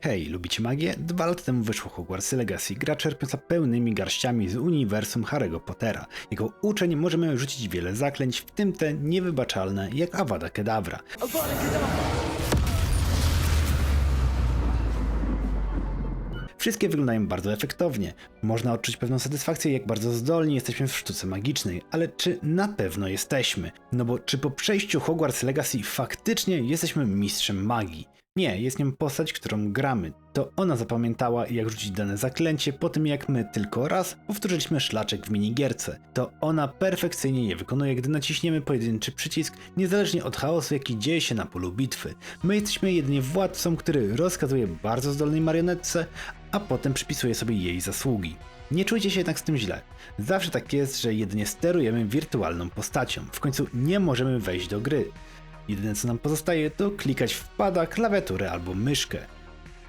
Hej, lubicie magię? Dwa lata temu wyszło Hogwarts Legacy, gra czerpiąca pełnymi garściami z uniwersum Harry'ego Pottera. Jako uczeń możemy rzucić wiele zaklęć, w tym te niewybaczalne jak Avada Kedavra. Wszystkie wyglądają bardzo efektownie. Można odczuć pewną satysfakcję, jak bardzo zdolni jesteśmy w sztuce magicznej, ale czy na pewno jesteśmy? No bo czy po przejściu Hogwarts Legacy faktycznie jesteśmy mistrzem magii? Nie, jest nią postać, którą gramy. To ona zapamiętała, jak rzucić dane zaklęcie po tym, jak my tylko raz powtórzyliśmy szlaczek w minigierce. To ona perfekcyjnie je wykonuje, gdy naciśniemy pojedynczy przycisk, niezależnie od chaosu, jaki dzieje się na polu bitwy. My jesteśmy jedynie władcą, który rozkazuje bardzo zdolnej marionetce, a potem przypisuje sobie jej zasługi. Nie czujcie się jednak z tym źle. Zawsze tak jest, że jedynie sterujemy wirtualną postacią. W końcu nie możemy wejść do gry. Jedyne co nam pozostaje to klikać w pada, klawiaturę albo myszkę.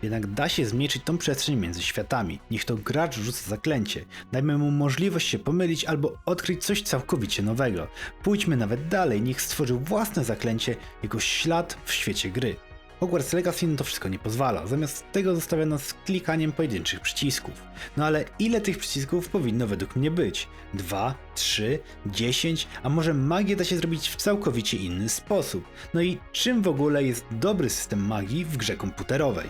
Jednak da się zmniejszyć tą przestrzeń między światami. Niech to gracz rzuca zaklęcie. Dajmy mu możliwość się pomylić albo odkryć coś całkowicie nowego. Pójdźmy nawet dalej, niech stworzy własne zaklęcie, jego ślad w świecie gry. Hogwarts Legacy na to wszystko nie pozwala, zamiast tego zostawia nas klikaniem pojedynczych przycisków. No ale ile tych przycisków powinno według mnie być? Dwa, trzy, dziesięć, a może magię da się zrobić w całkowicie inny sposób? No i czym w ogóle jest dobry system magii w grze komputerowej?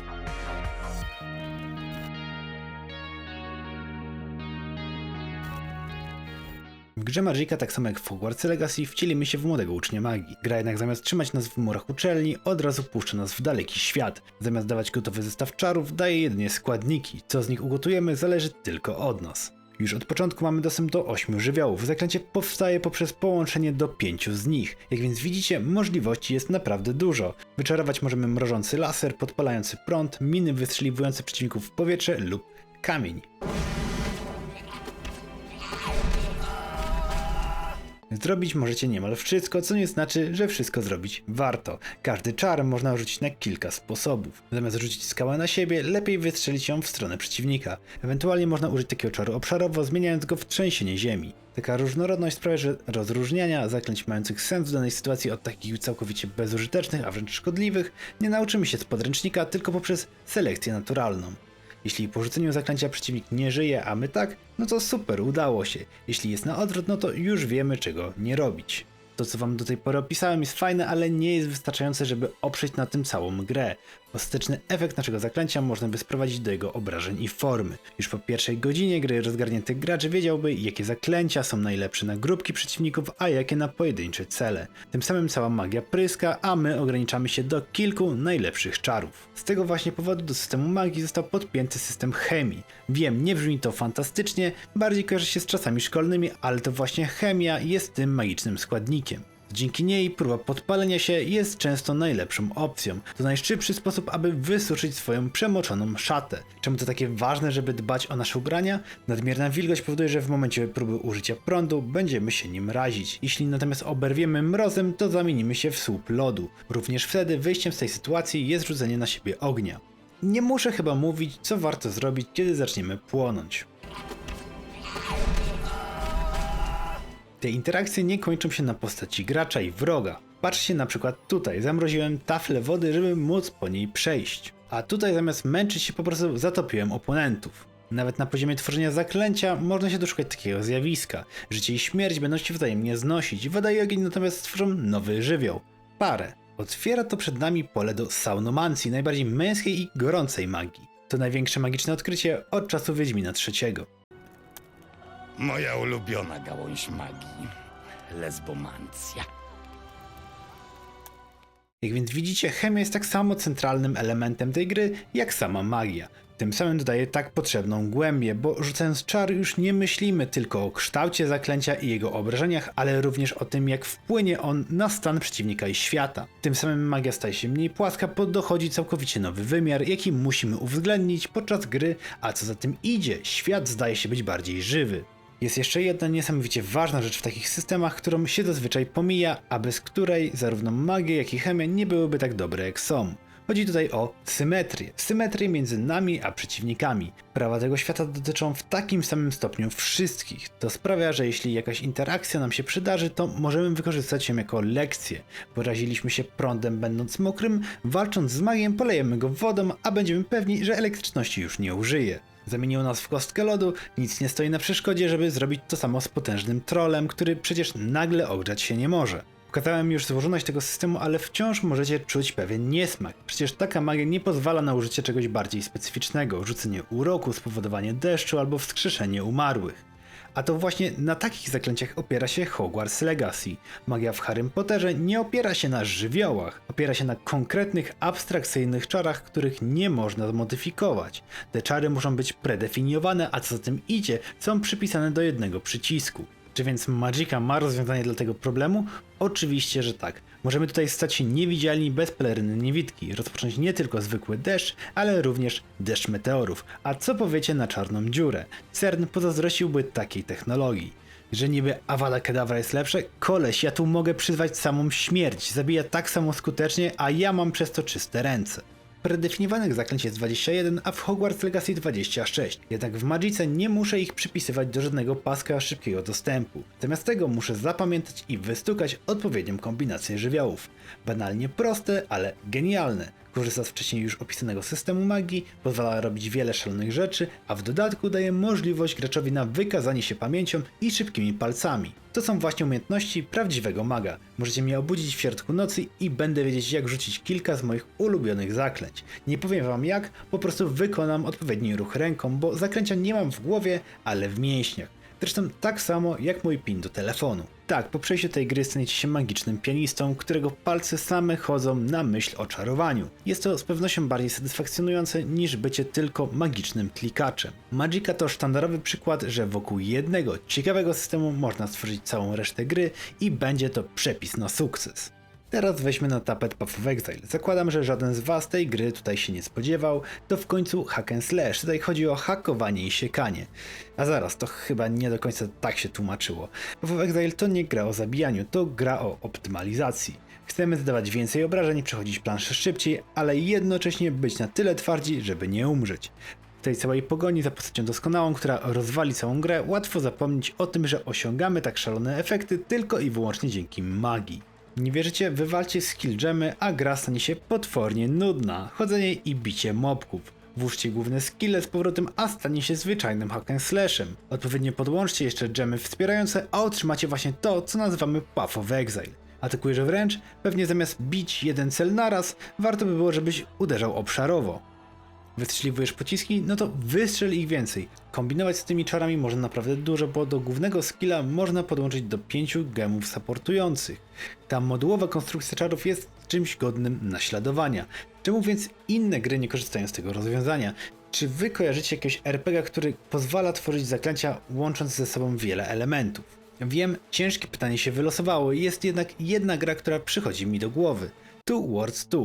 Grze Magica, tak samo jak w Hogwarts Legacy, wcielimy się w młodego ucznia magii. Gra jednak zamiast trzymać nas w murach uczelni, od razu puszcza nas w daleki świat. Zamiast dawać gotowy zestaw czarów, daje jedynie składniki. Co z nich ugotujemy, zależy tylko od nas. Już od początku mamy dostęp do 8 żywiołów. Zaklęcie powstaje poprzez połączenie do 5 z nich. Jak więc widzicie, możliwości jest naprawdę dużo. Wyczarować możemy mrożący laser, podpalający prąd, miny wystrzeliwujące przeciwników w powietrze lub kamień. Zrobić możecie niemal wszystko, co nie znaczy, że wszystko zrobić warto. Każdy czar można rzucić na kilka sposobów. Zamiast rzucić skałę na siebie, lepiej wystrzelić ją w stronę przeciwnika. Ewentualnie można użyć takiego czaru obszarowo, zmieniając go w trzęsienie ziemi. Taka różnorodność sprawia, że rozróżniania zaklęć mających sens w danej sytuacji od takich całkowicie bezużytecznych, a wręcz szkodliwych, nie nauczymy się z podręcznika, tylko poprzez selekcję naturalną. Jeśli po rzuceniu zaklęcia przeciwnik nie żyje, a my tak, no to super, udało się. Jeśli jest na odwrót, no to już wiemy czego nie robić. To co wam do tej pory opisałem jest fajne, ale nie jest wystarczające, żeby oprzeć na tym całą grę. Ostateczny efekt naszego zaklęcia można by sprowadzić do jego obrażeń i formy. Już po pierwszej godzinie gry rozgarnięty gracz wiedziałby, jakie zaklęcia są najlepsze na grupki przeciwników, a jakie na pojedyncze cele. Tym samym cała magia pryska, a my ograniczamy się do kilku najlepszych czarów. Z tego właśnie powodu do systemu magii został podpięty system chemii. Wiem, nie brzmi to fantastycznie, bardziej kojarzy się z czasami szkolnymi, ale to właśnie chemia jest tym magicznym składnikiem. Dzięki niej próba podpalenia się jest często najlepszą opcją. To najszybszy sposób, aby wysuszyć swoją przemoczoną szatę. Czemu to takie ważne, żeby dbać o nasze ubrania? Nadmierna wilgoć powoduje, że w momencie próby użycia prądu będziemy się nim razić. Jeśli natomiast oberwiemy mrozem, to zamienimy się w słup lodu. Również wtedy wyjściem z tej sytuacji jest rzucenie na siebie ognia. Nie muszę chyba mówić, co warto zrobić, kiedy zaczniemy płonąć. Te interakcje nie kończą się na postaci gracza i wroga. Patrzcie na przykład tutaj, zamroziłem taflę wody, żeby móc po niej przejść. A tutaj zamiast męczyć się po prostu zatopiłem oponentów. Nawet na poziomie tworzenia zaklęcia można się doszukać takiego zjawiska. Życie i śmierć będą się wzajemnie znosić, woda i ogień natomiast stworzą nowy żywioł. Parę. Otwiera to przed nami pole do saunomancji, najbardziej męskiej i gorącej magii. To największe magiczne odkrycie od czasu Wiedźmina III. Moja ulubiona gałąź magii. Lesbomancja. Jak więc widzicie, chemia jest tak samo centralnym elementem tej gry, jak sama magia. Tym samym dodaje tak potrzebną głębię, bo rzucając czar już nie myślimy tylko o kształcie zaklęcia i jego obrażeniach, ale również o tym, jak wpłynie on na stan przeciwnika i świata. Tym samym magia staje się mniej płaska, bo dochodzi całkowicie nowy wymiar, jaki musimy uwzględnić podczas gry, a co za tym idzie, świat zdaje się być bardziej żywy. Jest jeszcze jedna niesamowicie ważna rzecz w takich systemach, którą się zazwyczaj pomija, a bez której zarówno magia, jak i chemia nie byłyby tak dobre jak są. Chodzi tutaj o symetrię. Symetrię między nami a przeciwnikami. Prawa tego świata dotyczą w takim samym stopniu wszystkich. To sprawia, że jeśli jakaś interakcja nam się przydarzy, to możemy wykorzystać ją jako lekcję. Poraziliśmy się prądem będąc mokrym, walcząc z magiem polejemy go wodą, a będziemy pewni, że elektryczności już nie użyje. Zamienił nas w kostkę lodu, nic nie stoi na przeszkodzie, żeby zrobić to samo z potężnym trolem, który przecież nagle ogrzać się nie może. Pokazałem już złożoność tego systemu, ale wciąż możecie czuć pewien niesmak. Przecież taka magia nie pozwala na użycie czegoś bardziej specyficznego, rzucenie uroku, spowodowanie deszczu albo wskrzeszenie umarłych. A to właśnie na takich zaklęciach opiera się Hogwarts Legacy. Magia w Harrym Potterze nie opiera się na żywiołach, opiera się na konkretnych, abstrakcyjnych czarach, których nie można zmodyfikować. Te czary muszą być predefiniowane, a co za tym idzie, są przypisane do jednego przycisku. Czy więc Magica ma rozwiązanie dla tego problemu? Oczywiście, że tak. Możemy tutaj stać się niewidzialni bez peleryny niewidki, rozpocząć nie tylko zwykły deszcz, ale również deszcz meteorów. A co powiecie na czarną dziurę? CERN pozazdrościłby takiej technologii. Że niby Avada Kedavra jest lepsze? Koleś, ja tu mogę przyzwać samą śmierć, zabija tak samo skutecznie, a ja mam przez to czyste ręce. Predefiniowanych zaklęć jest 21, a w Hogwarts Legacy 26. Jednak w Magice nie muszę ich przypisywać do żadnego paska szybkiego dostępu. Zamiast tego muszę zapamiętać i wystukać odpowiednią kombinację żywiołów. Banalnie proste, ale genialne. Korzysta z wcześniej już opisanego systemu magii, pozwala robić wiele szalonych rzeczy, a w dodatku daje możliwość graczowi na wykazanie się pamięcią i szybkimi palcami. To są właśnie umiejętności prawdziwego maga. Możecie mnie obudzić w środku nocy i będę wiedzieć jak rzucić kilka z moich ulubionych zaklęć. Nie powiem wam jak, po prostu wykonam odpowiedni ruch ręką, bo zaklęcia nie mam w głowie, ale w mięśniach. Zresztą tak samo jak mój pin do telefonu. Tak, po przejściu tej gry staniecie się magicznym pianistą, którego palce same chodzą na myśl o czarowaniu. Jest to z pewnością bardziej satysfakcjonujące niż bycie tylko magicznym klikaczem. Magica to sztandarowy przykład, że wokół jednego ciekawego systemu można stworzyć całą resztę gry i będzie to przepis na sukces. Teraz weźmy na tapet Path of Exile. Zakładam, że żaden z was tej gry tutaj się nie spodziewał. To w końcu hack and slash. Tutaj chodzi o hakowanie i siekanie. A zaraz, to chyba nie do końca tak się tłumaczyło. Path of Exile to nie gra o zabijaniu, to gra o optymalizacji. Chcemy zadawać więcej obrażeń, przechodzić planszę szybciej, ale jednocześnie być na tyle twardzi, żeby nie umrzeć. W tej całej pogoni za postacią doskonałą, która rozwali całą grę, łatwo zapomnieć o tym, że osiągamy tak szalone efekty tylko i wyłącznie dzięki magii. Nie wierzycie? Wywalcie skill gemy, a gra stanie się potwornie nudna. Chodzenie i bicie mobków. Włóżcie główne skille z powrotem, a stanie się zwyczajnym hack and slashem. Odpowiednio podłączcie jeszcze gemy wspierające, a otrzymacie właśnie to, co nazywamy Path of Exile. Atakujesz wręcz? Pewnie zamiast bić jeden cel naraz, warto by było, żebyś uderzał obszarowo. Wystrzeliwujesz pociski? No to wystrzel ich więcej. Kombinować z tymi czarami można naprawdę dużo, bo do głównego skilla można podłączyć do 5 gemów supportujących. Ta modułowa konstrukcja czarów jest czymś godnym naśladowania. Czemu więc inne gry nie korzystają z tego rozwiązania? Czy wy kojarzycie jakiegoś RPG, który pozwala tworzyć zaklęcia łącząc ze sobą wiele elementów? Wiem, ciężkie pytanie się wylosowało, jest jednak jedna gra, która przychodzi mi do głowy. Two Words 2.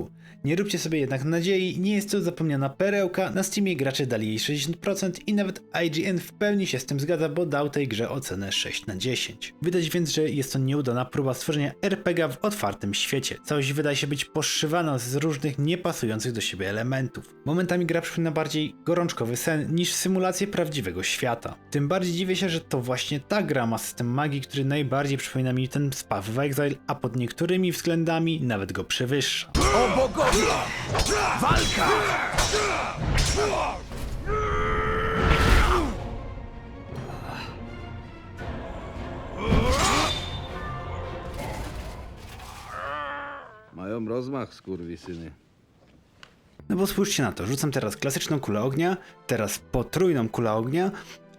Nie róbcie sobie jednak nadziei, nie jest to zapomniana perełka, na Steamie gracze dali jej 60% i nawet IGN w pełni się z tym zgadza, bo dał tej grze ocenę 6 na 10. Widać więc, że jest to nieudana próba stworzenia RPG w otwartym świecie. Całość wydaje się być poszywana z różnych niepasujących do siebie elementów. Momentami gra przypomina bardziej gorączkowy sen niż symulację prawdziwego świata. Tym bardziej dziwię się, że to właśnie ta gra ma system magii, który najbardziej przypomina mi ten z Path Exile, a pod niektórymi względami nawet go przewyższa. O bogowie! Walka! Mają rozmach, skurwysyny. No bo spójrzcie na to, rzucam teraz klasyczną kulę ognia, teraz potrójną kulę ognia,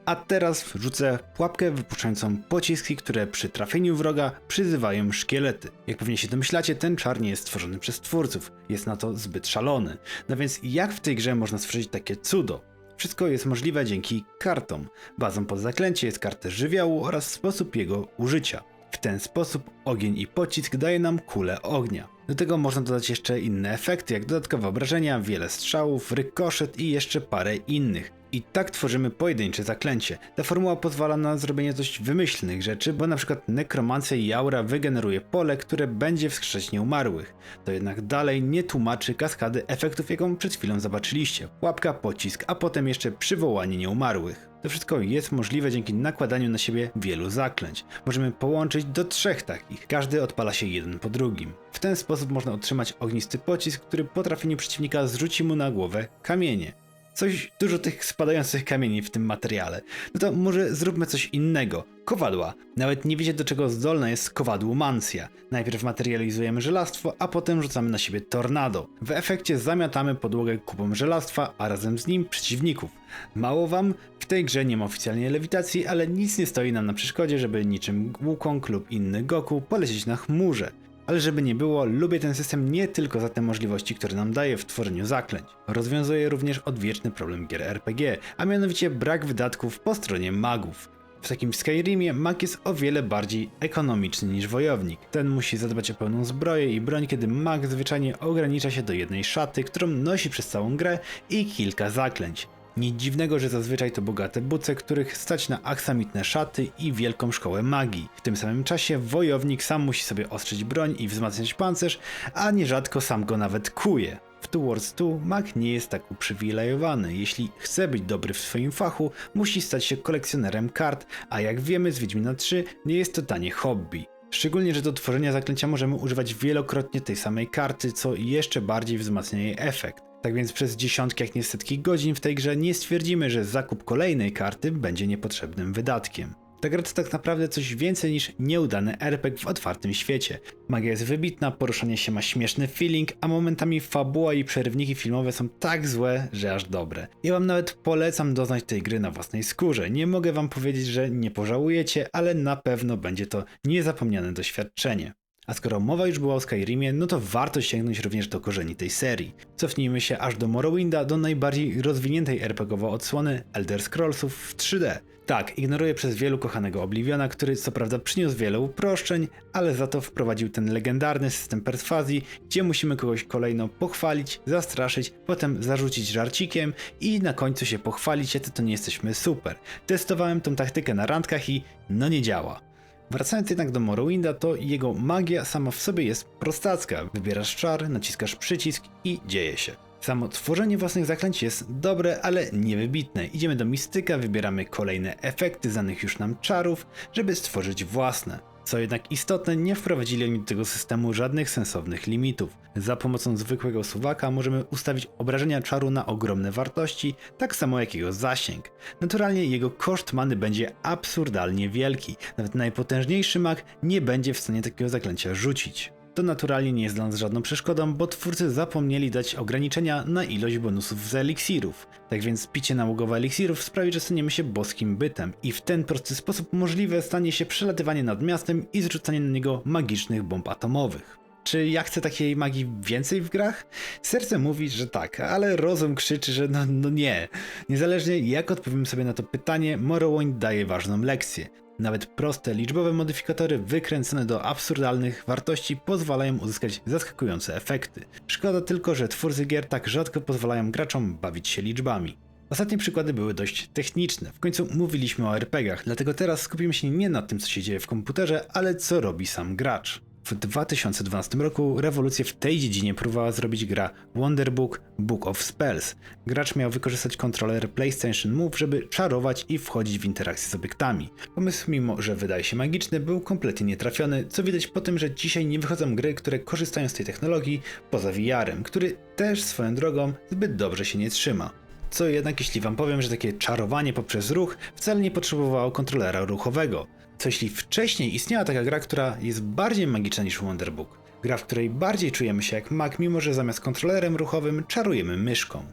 a teraz rzucę pułapkę wypuszczającą pociski, które przy trafieniu wroga przyzywają szkielety. Jak pewnie się domyślacie, ten czar nie jest stworzony przez twórców, jest na to zbyt szalony. No więc jak w tej grze można stworzyć takie cudo? Wszystko jest możliwe dzięki kartom. Bazą pod zaklęcie jest karta żywiołu oraz sposób jego użycia. W ten sposób ogień i pocisk daje nam kulę ognia. Do tego można dodać jeszcze inne efekty, jak dodatkowe obrażenia, wiele strzałów, rykoszet i jeszcze parę innych. I tak tworzymy pojedyncze zaklęcie. Ta formuła pozwala na zrobienie dość wymyślnych rzeczy, bo na przykład nekromancja i aura wygeneruje pole, które będzie wskrzeszać nieumarłych. To jednak dalej nie tłumaczy kaskady efektów, jaką przed chwilą zobaczyliście. Łapka, pocisk, a potem jeszcze przywołanie nieumarłych. To wszystko jest możliwe dzięki nakładaniu na siebie wielu zaklęć. Możemy połączyć do trzech takich. Każdy odpala się jeden po drugim. W ten sposób można otrzymać ognisty pocisk, który po trafieniu przeciwnika zrzuci mu na głowę kamienie. Coś dużo tych spadających kamieni w tym materiale. No to może zróbmy coś innego. Kowadła. Nawet nie wiecie do czego zdolna jest kowadłomancja. Najpierw materializujemy żelastwo, a potem rzucamy na siebie tornado. W efekcie zamiatamy podłogę kupą żelastwa, a razem z nim przeciwników. Mało wam, w tej grze nie ma oficjalnie lewitacji, ale nic nie stoi nam na przeszkodzie, żeby niczym Wukong lub inny Goku polecieć na chmurze. Ale żeby nie było, lubię ten system nie tylko za te możliwości, które nam daje w tworzeniu zaklęć. Rozwiązuje również odwieczny problem gier RPG, a mianowicie brak wydatków po stronie magów. W takim Skyrimie mag jest o wiele bardziej ekonomiczny niż wojownik. Ten musi zadbać o pełną zbroję i broń, kiedy mag zwyczajnie ogranicza się do jednej szaty, którą nosi przez całą grę i kilka zaklęć. Nic dziwnego, że zazwyczaj to bogate buce, których stać na aksamitne szaty i wielką szkołę magii. W tym samym czasie wojownik sam musi sobie ostrzyć broń i wzmacniać pancerz, a nierzadko sam go nawet kuje. W Two Wars 2 mag nie jest tak uprzywilejowany. Jeśli chce być dobry w swoim fachu, musi stać się kolekcjonerem kart, a jak wiemy z Wiedźmina 3, nie jest to tanie hobby. Szczególnie, że do tworzenia zaklęcia możemy używać wielokrotnie tej samej karty, co jeszcze bardziej wzmacnia jej efekt. Tak więc przez dziesiątki, jak nie setki godzin w tej grze nie stwierdzimy, że zakup kolejnej karty będzie niepotrzebnym wydatkiem. Ta gra to tak naprawdę coś więcej niż nieudany RPG w otwartym świecie. Magia jest wybitna, poruszanie się ma śmieszny feeling, a momentami fabuła i przerywniki filmowe są tak złe, że aż dobre. Ja wam nawet polecam doznać tej gry na własnej skórze. Nie mogę wam powiedzieć, że nie pożałujecie, ale na pewno będzie to niezapomniane doświadczenie. A skoro mowa już była o Skyrimie, no to warto sięgnąć również do korzeni tej serii. Cofnijmy się aż do Morrowinda, do najbardziej rozwiniętej RPGowo odsłony Elder Scrollsów w 3D. Tak, ignoruję przez wielu kochanego Obliviona, który co prawda przyniósł wiele uproszczeń, ale za to wprowadził ten legendarny system perswazji, gdzie musimy kogoś kolejno pochwalić, zastraszyć, potem zarzucić żarcikiem i na końcu się pochwalić, że to nie jesteśmy super. Testowałem tą taktykę na randkach i no nie działa. Wracając jednak do Morrowinda, to jego magia sama w sobie jest prostacka. Wybierasz czar, naciskasz przycisk i dzieje się. Samo tworzenie własnych zaklęć jest dobre, ale niewybitne. Idziemy do mistyka, wybieramy kolejne efekty znanych już nam czarów, żeby stworzyć własne. Co jednak istotne, nie wprowadzili oni do tego systemu żadnych sensownych limitów. Za pomocą zwykłego suwaka możemy ustawić obrażenia czaru na ogromne wartości, tak samo jak jego zasięg. Naturalnie jego koszt many będzie absurdalnie wielki. Nawet najpotężniejszy mag nie będzie w stanie takiego zaklęcia rzucić. To naturalnie nie jest dla nas żadną przeszkodą, bo twórcy zapomnieli dać ograniczenia na ilość bonusów z eliksirów. Tak więc picie nałogowe eliksirów sprawi, że staniemy się boskim bytem i w ten prosty sposób możliwe stanie się przelatywanie nad miastem i zrzucanie na niego magicznych bomb atomowych. Czy ja chcę takiej magii więcej w grach? Serce mówi, że tak, ale rozum krzyczy, że no, no nie. Niezależnie jak odpowiem sobie na to pytanie, Morrowind daje ważną lekcję. Nawet proste liczbowe modyfikatory wykręcone do absurdalnych wartości pozwalają uzyskać zaskakujące efekty. Szkoda tylko, że twórcy gier tak rzadko pozwalają graczom bawić się liczbami. Ostatnie przykłady były dość techniczne. W końcu mówiliśmy o RPGach, dlatego teraz skupimy się nie na tym, co się dzieje w komputerze, ale co robi sam gracz. W 2012 roku rewolucję w tej dziedzinie próbowała zrobić gra Wonderbook Book of Spells. Gracz miał wykorzystać kontroler PlayStation Move, żeby czarować i wchodzić w interakcję z obiektami. Pomysł, mimo że wydaje się magiczny, był kompletnie nietrafiony, co widać po tym, że dzisiaj nie wychodzą gry, które korzystają z tej technologii poza VR-em, który też swoją drogą zbyt dobrze się nie trzyma. Co jednak jeśli wam powiem, że takie czarowanie poprzez ruch wcale nie potrzebowało kontrolera ruchowego. Co jeśli wcześniej istniała taka gra, która jest bardziej magiczna niż Wonderbook? Gra, w której bardziej czujemy się jak mag, mimo że zamiast kontrolerem ruchowym czarujemy myszką.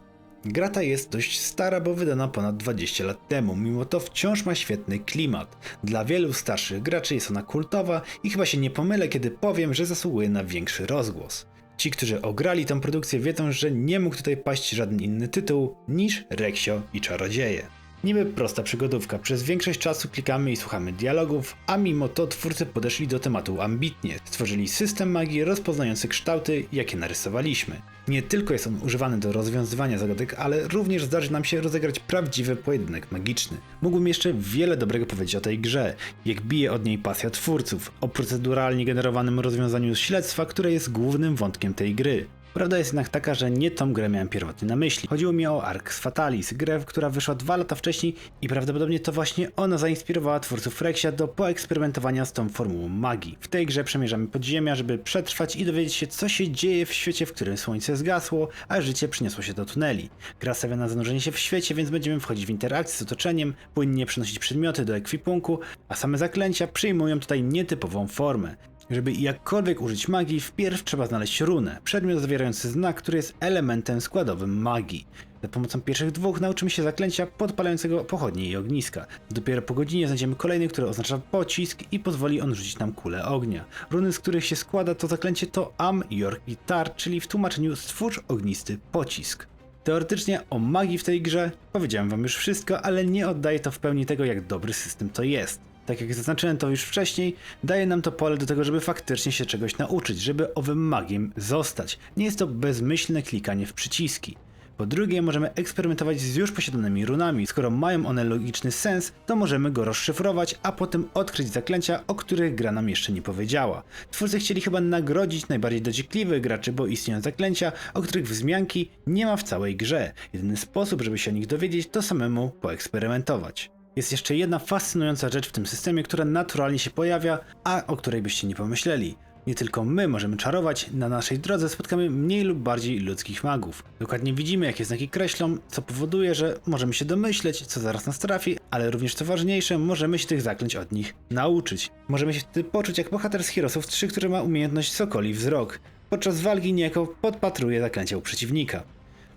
Gra ta jest dość stara, bo wydana ponad 20 lat temu, mimo to wciąż ma świetny klimat. Dla wielu starszych graczy jest ona kultowa i chyba się nie pomylę, kiedy powiem, że zasługuje na większy rozgłos. Ci, którzy ograli tę produkcję wiedzą, że nie mógł tutaj paść żaden inny tytuł niż Reksio i Czarodzieje. Niby prosta przygodówka, przez większość czasu klikamy i słuchamy dialogów, a mimo to twórcy podeszli do tematu ambitnie. Stworzyli system magii rozpoznający kształty, jakie narysowaliśmy. Nie tylko jest on używany do rozwiązywania zagadek, ale również zdarzy nam się rozegrać prawdziwy pojedynek magiczny. Mógłbym jeszcze wiele dobrego powiedzieć o tej grze, jak bije od niej pasja twórców, o proceduralnie generowanym rozwiązaniu śledztwa, które jest głównym wątkiem tej gry. Prawda jest jednak taka, że nie tą grę miałem pierwotnie na myśli. Chodziło mi o Arx Fatalis, grę, która wyszła dwa lata wcześniej i prawdopodobnie to właśnie ona zainspirowała twórców Rexia do poeksperymentowania z tą formułą magii. W tej grze przemierzamy podziemia, żeby przetrwać i dowiedzieć się, co się dzieje w świecie, w którym słońce zgasło, a życie przyniosło się do tuneli. Gra stawia na zanurzenie się w świecie, więc będziemy wchodzić w interakcję z otoczeniem, płynnie przenosić przedmioty do ekwipunku, a same zaklęcia przyjmują tutaj nietypową formę. Żeby jakkolwiek użyć magii, wpierw trzeba znaleźć runę, przedmiot zawierający znak, który jest elementem składowym magii. Za pomocą pierwszych dwóch nauczymy się zaklęcia podpalającego pochodnie i ogniska. Dopiero po godzinie znajdziemy kolejny, który oznacza pocisk i pozwoli on rzucić nam kulę ognia. Runy, z których się składa to zaklęcie to Am, York i Tar, czyli w tłumaczeniu stwórz ognisty pocisk. Teoretycznie o magii w tej grze powiedziałem wam już wszystko, ale nie oddaje to w pełni tego, jak dobry system to jest. Tak jak zaznaczyłem to już wcześniej, daje nam to pole do tego, żeby faktycznie się czegoś nauczyć, żeby owym magiem zostać. Nie jest to bezmyślne klikanie w przyciski. Po drugie, możemy eksperymentować z już posiadanymi runami. Skoro mają one logiczny sens, to możemy go rozszyfrować, a potem odkryć zaklęcia, o których gra nam jeszcze nie powiedziała. Twórcy chcieli chyba nagrodzić najbardziej dociekliwych graczy, bo istnieją zaklęcia, o których wzmianki nie ma w całej grze. Jedyny sposób, żeby się o nich dowiedzieć, to samemu poeksperymentować. Jest jeszcze jedna fascynująca rzecz w tym systemie, która naturalnie się pojawia, a o której byście nie pomyśleli. Nie tylko my możemy czarować, na naszej drodze spotkamy mniej lub bardziej ludzkich magów. Dokładnie widzimy, jakie znaki kreślą, co powoduje, że możemy się domyśleć, co zaraz nas trafi, ale również co ważniejsze, możemy się tych zaklęć od nich nauczyć. Możemy się wtedy poczuć jak bohater z Heroesów 3, który ma umiejętność sokoli wzrok. Podczas walki niejako podpatruje zaklęcia u przeciwnika.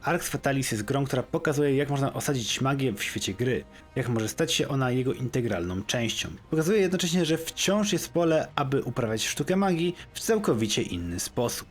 Arx Fatalis jest grą, która pokazuje, jak można osadzić magię w świecie gry, jak może stać się ona jego integralną częścią. Pokazuje jednocześnie, że wciąż jest pole, aby uprawiać sztukę magii w całkowicie inny sposób.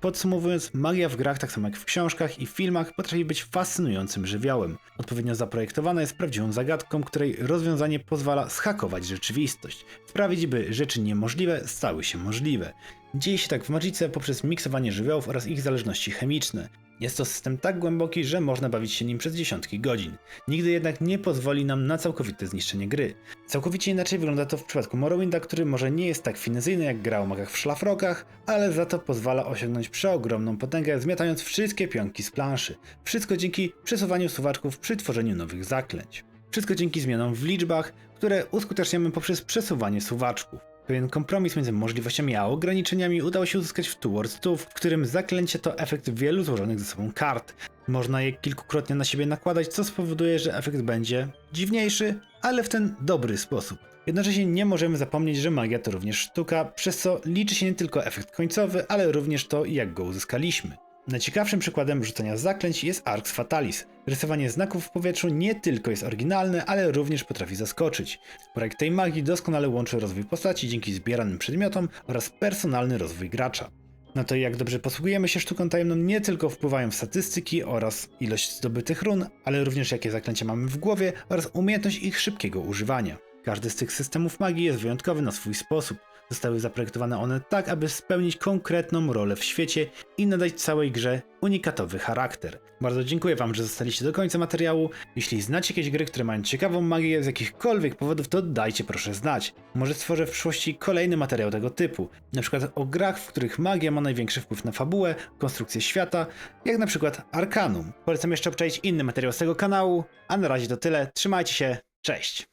Podsumowując, magia w grach, tak samo jak w książkach i filmach, potrafi być fascynującym żywiołem. Odpowiednio zaprojektowana jest prawdziwą zagadką, której rozwiązanie pozwala schakować rzeczywistość, sprawić, by rzeczy niemożliwe stały się możliwe. Dzieje się tak w Magice poprzez miksowanie żywiołów oraz ich zależności chemiczne. Jest to system tak głęboki, że można bawić się nim przez dziesiątki godzin. Nigdy jednak nie pozwoli nam na całkowite zniszczenie gry. Całkowicie inaczej wygląda to w przypadku Morrowinda, który może nie jest tak finezyjny jak gra o magach w szlafrokach, ale za to pozwala osiągnąć przeogromną potęgę, zmiatając wszystkie pionki z planszy. Wszystko dzięki przesuwaniu suwaczków przy tworzeniu nowych zaklęć. Wszystko dzięki zmianom w liczbach, które uskuteczniamy poprzez przesuwanie suwaczków. Pewien kompromis między możliwościami a ograniczeniami udało się uzyskać w Towards 2, w którym zaklęcie to efekt wielu złożonych ze sobą kart. Można je kilkukrotnie na siebie nakładać, co spowoduje, że efekt będzie dziwniejszy, ale w ten dobry sposób. Jednocześnie nie możemy zapomnieć, że magia to również sztuka, przez co liczy się nie tylko efekt końcowy, ale również to, jak go uzyskaliśmy. Najciekawszym przykładem rzucania zaklęć jest Arx Fatalis. Rysowanie znaków w powietrzu nie tylko jest oryginalne, ale również potrafi zaskoczyć. Projekt tej magii doskonale łączy rozwój postaci dzięki zbieranym przedmiotom oraz personalny rozwój gracza. Na to jak dobrze posługujemy się sztuką tajemną nie tylko wpływają statystyki oraz ilość zdobytych run, ale również jakie zaklęcia mamy w głowie oraz umiejętność ich szybkiego używania. Każdy z tych systemów magii jest wyjątkowy na swój sposób. Zostały zaprojektowane one tak, aby spełnić konkretną rolę w świecie i nadać całej grze unikatowy charakter. Bardzo dziękuję Wam, że zostaliście do końca materiału. Jeśli znacie jakieś gry, które mają ciekawą magię z jakichkolwiek powodów, to dajcie proszę znać. Może stworzę w przyszłości kolejny materiał tego typu. Na przykład o grach, w których magia ma największy wpływ na fabułę, konstrukcję świata, jak na przykład Arcanum. Polecam jeszcze obczaić inny materiał z tego kanału, a na razie to tyle. Trzymajcie się, cześć!